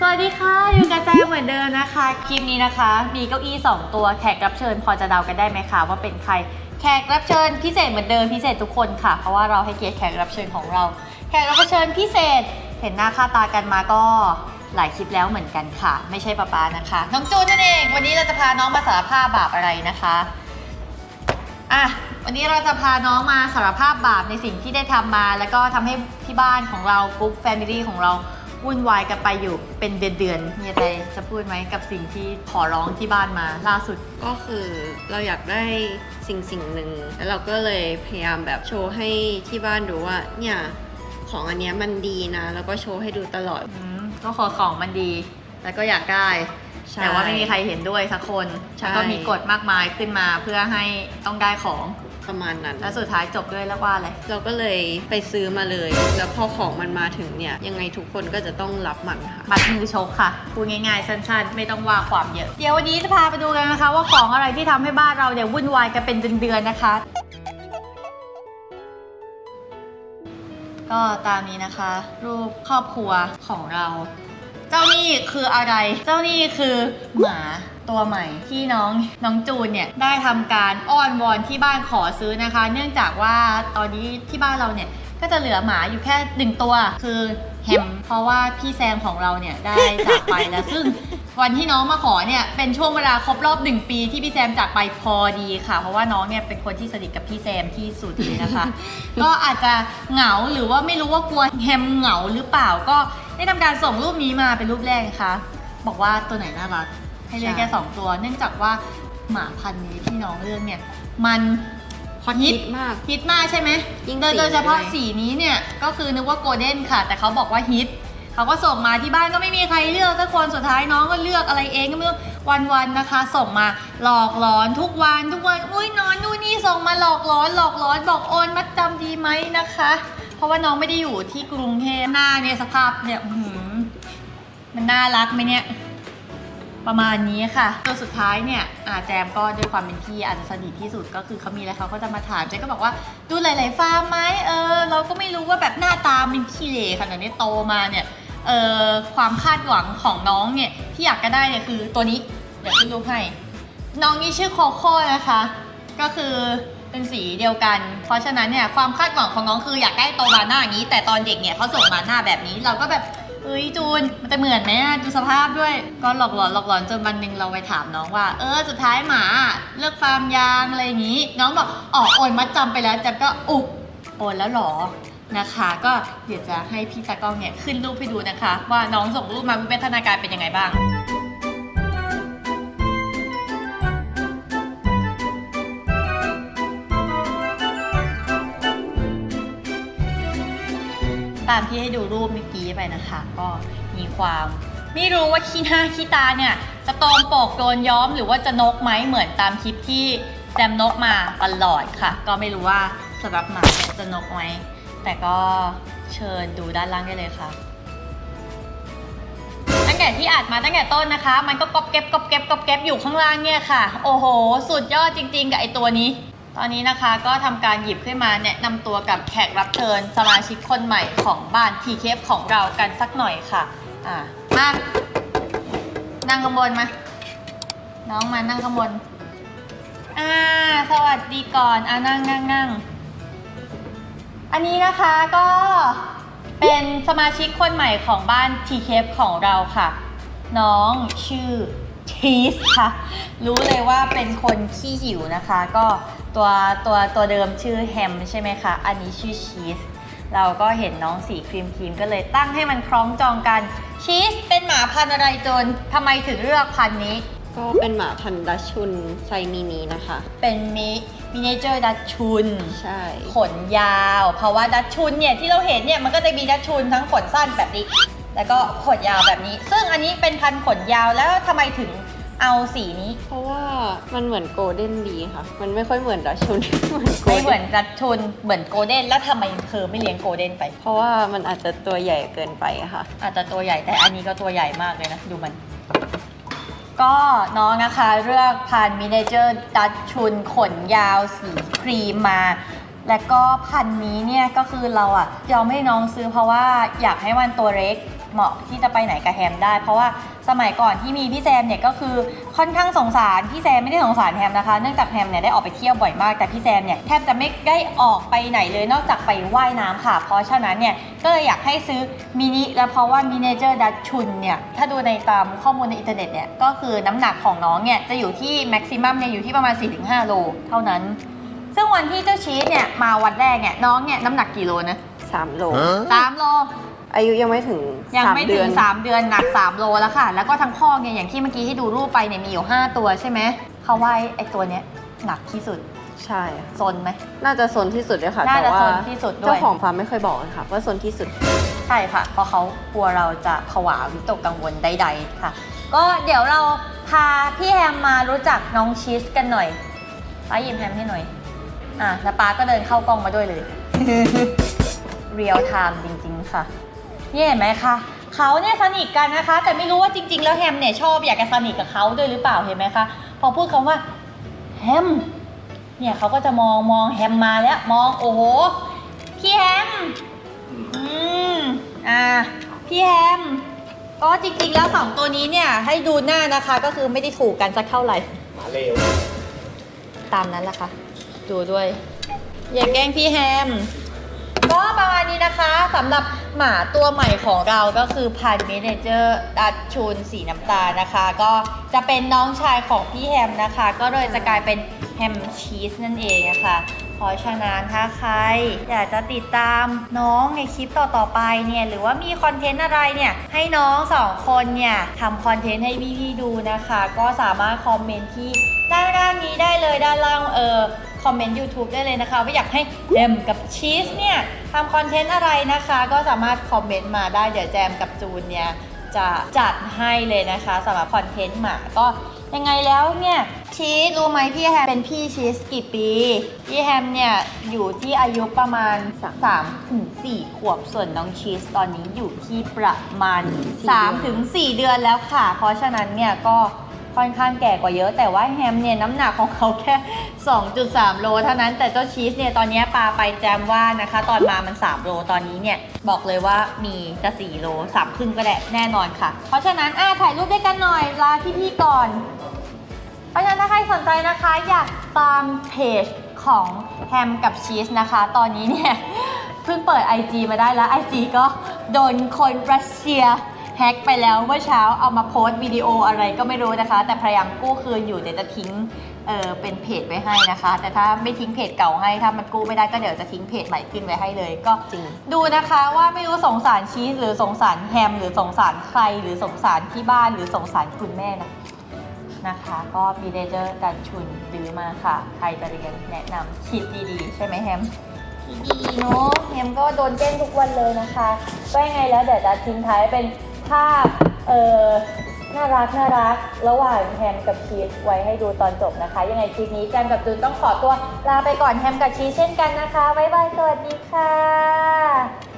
สวัสดีค่ะอยู่กับแจงเหมือนเดิมนะคะ คลิปนี้นะคะ มีเก้าอี้ 2 ตัวแขกรับเชิญพอจะเดากันได้ไหมคะว่าเป็นใคร แขกรับเชิญพิเศษเหมือนเดิมพิเศษทุกคนค่ะ เพราะว่าเราให้เกียรติแขกรับเชิญของเรา แขกรับเชิญพิเศษเห็นหน้าค่าตากันมาก็หลายคลิปแล้วเหมือนกันค่ะ ไม่ใช่ป๊าป๊านะคะ น้องจูนนั่นเอง วันนี้เราจะพาน้องมาสารภาพบาปอะไรนะคะอะวันนี้เราจะพาน้องมาสารภาพบาปในสิ่งที่ได้ทำมา แล้วก็ทำให้ที่บ้านของเรากรุ๊ปแฟมิลี่ของเรา วุ่นวายกันไปอยู่เป็นเดือนๆมีอะไรจะพูดไหมกับสิ่งที่ขอร้องที่บ้านมาล่าสุด ก็คือเราอยากได้สิ่งสิ่งหนึ่งแล้วเราก็เลยพยายามแบบโชว์ให้ที่บ้านดูว่าเนี่ยของอันเนี้ยมันดีนะ แล้วก็โชว์ให้ดูตลอด อืมก็ขอของมันดี แล้วก็อยากได้ ใช่แต่ว่าไม่มีใครเห็นด้วยสักคน ใช่ แล้วก็มีกฎมากมายขึ้นมาเพื่อให้ต้องได้ของ ประมาณนั้น แล้วสุดท้ายจบด้วยแล้วว่าอะไร เราก็เลยไปซื้อมาเลย แล้วพอของมันมาถึงเนี่ย ยังไงทุกคนก็จะต้องรับมันค่ะมัดมือชกค่ะ พูดง่ายๆ สั้นๆ ไม่ต้องว่าความเยอะ เดี๋ยววันนี้จะพาไปดูกันนะคะ ว่าของอะไรที่ทำให้บ้านเราเนี่ยวุ่นวายกันเป็นเดือนๆนะคะ ก็ตามนี้นะคะ รูปครอบครัวของเรา เจ้านี่คืออะไร เจ้านี่คือหมา ตัวใหม่ที่น้องน้องจูนเนี่ยได้ทำการอ้อนวอนที่บ้านขอซื้อนะคะ เนื่องจากว่าตอนนี้ที่บ้านเราเนี่ยก็จะเหลือหมาอยู่แค่หนึ่งตัวคือแฮมเพราะว่าพี่แซมของเราเนี่ยได้จากไปแล้วซึ่งวันที่น้องมาขอเนี่ยเป็นช่วงเวลาครบรอบหนึ่งปีที่พี่แซมจากไปพอดีค่ะ เพราะว่าน้องเนี่ยเป็นคนที่สนิทกับพี่แซมที่สุดเลยนะคะ ก็อาจจะเหงาหรือว่าไม่รู้ว่ากลัวแฮมเหงาหรือเปล่าก็ได้ทำการส่งรูปนี้มาเป็นรูปแรกนะคะบอกว่าตัวไหนน่ารัก ให้เลือกใช่แค่สองตัว เนื่องจากว่าหมาพันธุ์นี้ที่น้องเลือกเนี่ย มันฮอตฮิฮิตตมากฮิตมากใช่ไหมยิ่งโดยสีโดยเฉพาะด้วย สีนี้เนี่ยก็คือนึกว่าโกลเด้นค่ะ แต่เขาบอกว่าฮิตเขาก็ส่งมาที่บ้านก็ไม่มีใครเลือกสักคนสุดท้ายน้องก็เลือกอะไรเองก็ไม่รู้วันๆนะคะ ส่งมาหลอกหลอนทุกวันทุกวันอุ้ยนอนนู่นนี่ส่งมาหลอกหลอนหลอกหลอนบอกโอนมัดจำดีไหมนะคะ เพราะว่าน้องไม่ได้อยู่ที่กรุงเทพหน้าเนี่ยสภาพเนี่ยอื้อหือมันน่ารักไหมเนี่ย ประมาณนี้ค่ะตัวสุดท้ายเนี่ยอาแจมก็ด้วยความเป็นพี่อาจจะสนิทที่สุดก็คือเขามีอะไรเขาก็จะมาถามเจ๊ก็บอกว่าดูหลาย ๆ ฟาร์มไหมเออเราก็ไม่รู้ว่าแบบหน้าตามันขี้เหร่ขนาดนี้โตมาเนี่ยเออความคาดหวังของน้องเนี่ยที่อยากจะได้เนี่ยคือตัวนี้เดี๋ยวขึ้นรูปให้ น้องนี่ชื่อโคโค่นะคะ ก็คือเป็นสีเดียวกัน เพราะฉะนั้นเนี่ยความคาดหวังของน้องคืออยากได้โตมาหน้าอย่างนี้ แต่ตอนเด็กเนี่ยเขาส่งมาหน้าแบบนี้เราก็แบบ เอ้ยจูน มันจะเหมือนไหมอะดูสภาพด้วย ก็หลอกหลอนหลอกหลอนจนวันหนึ่งเราไปถามน้องว่า เออสุดท้ายหมาเลือกฟาร์มยางอะไรอย่างนี้ น้องบอกอ๋อโอนมัดจำไปแล้วแต่ก็อุบโอนแล้วหรอนะคะ ก็เดี๋ยวจะให้พี่ตากล้องเนี่ยขึ้นรูปให้ดูนะคะ ว่าน้องส่งรูปมาวิวัฒนาการเป็นยังไงบ้างตามที่ให้ดูรูปเมื่อกี้ ไปนะคะ ก็มีความ ไม่รู้ว่าขี้หน้าขี้ตาเนี่ยจะตรงปกโดนย้อมหรือว่าจะนกไหมเหมือนตามคลิปที่แจมนกมาตลอดค่ะ ก็ไม่รู้ว่าสำหรับหมาจะนกไหมแต่ก็เชิญดูด้านล่างได้เลยค่ะตั้งแต่ที่อัดมาตั้งแต่ต้นนะคะ มันก็ก๊อบแก๊บก๊อบแก๊บก๊อบแก๊บอยู่ข้างล่างเนี่ยค่ะ โอ้โห สุดยอดจริง ๆ กับไอตัวนี้ ตอนนี้นะคะก็ทำการหยิบขึ้นมาแนะนำตัวกับแขกรับเชิญสมาชิกคนใหม่ของบ้านทีเคฟของเรากันสักหน่อยค่ะ อ่ามานั่งข้างบนมา น้องมานั่งข้างบน อ่า สวัสดีก่อนอ่านั่งนั่งนั่งอันนี้นะคะก็เป็นสมาชิกคนใหม่ของบ้าน t k f ของเราค่ะ น้องชื่อ ชีสค่ะ รู้เลยว่าเป็นคนขี้หิวนะคะ ก็ตัวตัวตัวเดิมชื่อแฮมใช่ไหมคะ อันนี้ชื่อชีส เราก็เห็นน้องสีครีมครีมก็เลยตั้งให้มันคล้องจองกัน ชีสเป็นหมาพันธุ์อะไรจนทำไมถึงเลือกพันธุ์นี้ ก็เป็นหมาพันธุ์ดัชชุนไซมินีนะคะ เป็นมิมิเนเจอร์ดัชชุน ใช่ ขนยาว เพราะว่าดัชชุนเนี่ยที่เราเห็นเนี่ยมันก็จะมีดัชชุนทั้งขนสั้นแบบนี้ แล้วก็ขนยาวแบบนี้ ซึ่งอันนี้เป็นพันธุ์ขนยาวแล้วทำไมถึง เอาสีนี้ เพราะว่ามันเหมือนโกลเด้นดีค่ะ มันไม่ค่อยเหมือนดัชชุนไม่เหมือนดัชชุนเหมือนโกลเด้นแล้วทำไมเธอไม่เลี้ยงโกลเด้นไป เพราะว่ามันอาจจะตัวใหญ่เกินไปอะค่ะ อาจจะตัวใหญ่แต่อันนี้ก็ตัวใหญ่มากเลยนะ ดูมัน ก็น้องนะคะเลือกพันธุ์มิเนเจอร์ดัชชุนขนยาวสีครีมมา และก็พันธุ์นี้เนี่ยก็คือเราอะยอมให้น้องซื้อเพราะว่าอยากให้มันตัวเล็ก เหมาะที่จะไปไหนกับแฮมได้ เพราะว่าสมัยก่อนที่มีพี่แซมเนี่ยก็คือค่อนข้างสงสารพี่แซมไม่ได้สงสารแฮมนะคะเนื่องจากแฮมเนี่ยได้ออกไปเที่ยวบ่อยมากแต่พี่แซมเนี่ยแทบจะไม่ได้ออกไปไหนเลยนอกจากไปว่ายน้ำค่ะ เพราะฉะนั้นเนี่ยก็เลยอยากให้ซื้อมินิและเพราะว่ามินิเจอร์ดัชชุนเนี่ยถ้าดูในตามข้อมูลในอินเทอร์เน็ตเนี่ยก็คือน้ำหนักของน้องเนี่ยจะอยู่ที่แม็กซิมัมเนี่ยอยู่ที่ประมาณ 4-5 โลเท่านั้น ซึ่งวันที่เจ้าชีสเนี่ยมาวันแรกเนี่ยน้องเนี่ยน้ำหนักกี่โลนะ3โลสามโล อายุยังไม่ถึงยังสามไม่เดืถึอนง3เดือนหนัก 3 โลแล้วค่ะ แล้วก็ทั้งข้อเนี่ยอย่างที่เมื่อกี้ที่ดูรูปไปเนี่ยมีอยู่ 5 ตัวใช่ไหมเขาว่าไอ้ตัวเนี้ยหนักที่สุดใช่ค่ะซนไหม น่าจะโซนที่สุดด้วยค่ะน่าแต่จะว่าโซนที่สุดด้วย เจ้าของฟาร์มไม่เคยบอกเลยค่ะว่าโซนที่สุด ใช่ค่ะ เพราะเขากลัวเราจะผวาวิตกกังวลใดๆค่ะ ก็เดี๋ยวเราพาพี่แฮมมารู้จักน้องชีสกันหน่อยป้าหยิบแฮมให้หน่อย อะแล้วป้าก็เดินเข้ากล้องมาด้วยเลย เรียลไทม์จริงๆค่ะ นี่เห็นไหมคะเขาเนี่ยสนิทกันนะคะ แต่ไม่รู้ว่าจริง ๆ แล้วแฮมเนี่ยชอบอยากจะสนิทกับเขาด้วยหรือเปล่าเห็นไหมคะพอพูดคำว่าแฮมเนี่ยเขาก็จะมองมองแฮมมาแล้วมองโอ้โหพี่แฮมอืมอ่าพี่แฮมก็จริงๆแล้วสองตัวนี้เนี่ยให้ดูหน้านะคะก็คือไม่ได้ถูกกันสักเท่าไหร่มาเร็วตามนั้นแหละค่ะดูด้วย อย่าแกล้งพี่แฮม ก็ประมาณนี้นะคะสำหรับหมาตัวใหม่ของเราก็คือพันเมเนเจอร์ดัชชูนสีน้ำตาลนะคะ ก็จะเป็นน้องชายของพี่แฮมนะคะ ก็เลยจะกลายเป็นแฮมชีสนั่นเองนะคะเพราะฉะนั้นถ้าใครอยากจะติดตามน้องในคลิปต่อๆไปเนี่ยหรือว่ามีคอนเทนต์อะไรเนี่ยให้น้องสองคนเนี่ยทำคอนเทนต์ให้พี่ๆดูนะคะ ก็สามารถคอมเมนต์ที่ด้านล่างนี้ได้เลยด้านล่างเออ คอมเมนต์ YouTube ได้เลยนะคะ ว่าอยากให้แจมกับชีสเนี่ยทำคอนเทนต์อะไรนะคะ ก็สามารถคอมเมนต์มาได้เดี๋ยวแจมกับจูนเนี่ยจะจัดให้เลยนะคะสำหรับคอนเทนต์หมาก็ยังไงแล้วเนี่ยชีสรู้ไหมพี่แฮมเป็นพี่ชีสกี่ปี พี่แฮมเนี่ยอยู่ที่อายุประมาณ3ถึง4ขวบส่วนน้องชีสตอนนี้อยู่ที่ประมาณ3ถึง4เดือนแล้วค่ะ เพราะฉะนั้นเนี่ยก็ ค่อนข้างแก่กว่าเยอะ แต่ว่าแฮมเนี่ยน้ำหนักของเขาแค่ 2.3 โลเท่านั้นแต่เจ้าชีสเนี่ยตอนนี้ปลาไปแจมว่านะคะ ตอนมามัน 3 โลตอนนี้เนี่ยบอกเลยว่ามีจะ 4 โล3ครึ่งก็ได้แน่นอนค่ะ เพราะฉะนั้นอ่าถ่ายรูปด้วยกันหน่อยลาพี่ๆก่อน เพราะฉะนั้นถ้าใครสนใจนะคะอยากตามเพจของแฮมกับชีสนะคะ ตอนนี้เนี่ยเพิ่งเปิด IG มาได้แล้ว IG ก็โดนคนรัสเซีย แฮ็กไปแล้วเมื่อเช้าเอามาโพสต์วิดีโออะไรก็ไม่รู้นะคะ แต่พยายามกู้คืนอยู่เดี๋ยวจะทิ้งเออเป็นเพจไว้ให้นะคะ แต่ถ้าไม่ทิ้งเพจเก่าให้ถ้ามันกู้ไม่ได้ก็เดี๋ยวจะทิ้งเพจใหม่ขึ้นไว้ให้เลยก็จริง ดูนะคะว่าไม่รู้สงสารชีสหรือสงสารแฮม หรือสงสารใครหรือสงสารที่บ้านหรือสงสารคุณแม่นะนะคะ ก็มีเดเจอร์ดันชุนซื้อมาค่ะ ใครจะเรียนแนะนำคิดดีๆ ใช่ไหมแฮมคิดดีเนาะแฮมก็โดนแกล้งทุกวันเลยนะคะก็ยังไงแล้วเดี๋ยวจะทิ้งท้ายเป็น ภาพเออน่ารักน่ารักระหว่างแฮมกับชีสไว้ให้ดูตอนจบนะคะ ยังไงคลิปนี้แจมกับจูนต้องขอตัวลาไปก่อนแฮมกับชีสเช่นกันนะคะบ๊ายบายสวัสดีค่ะ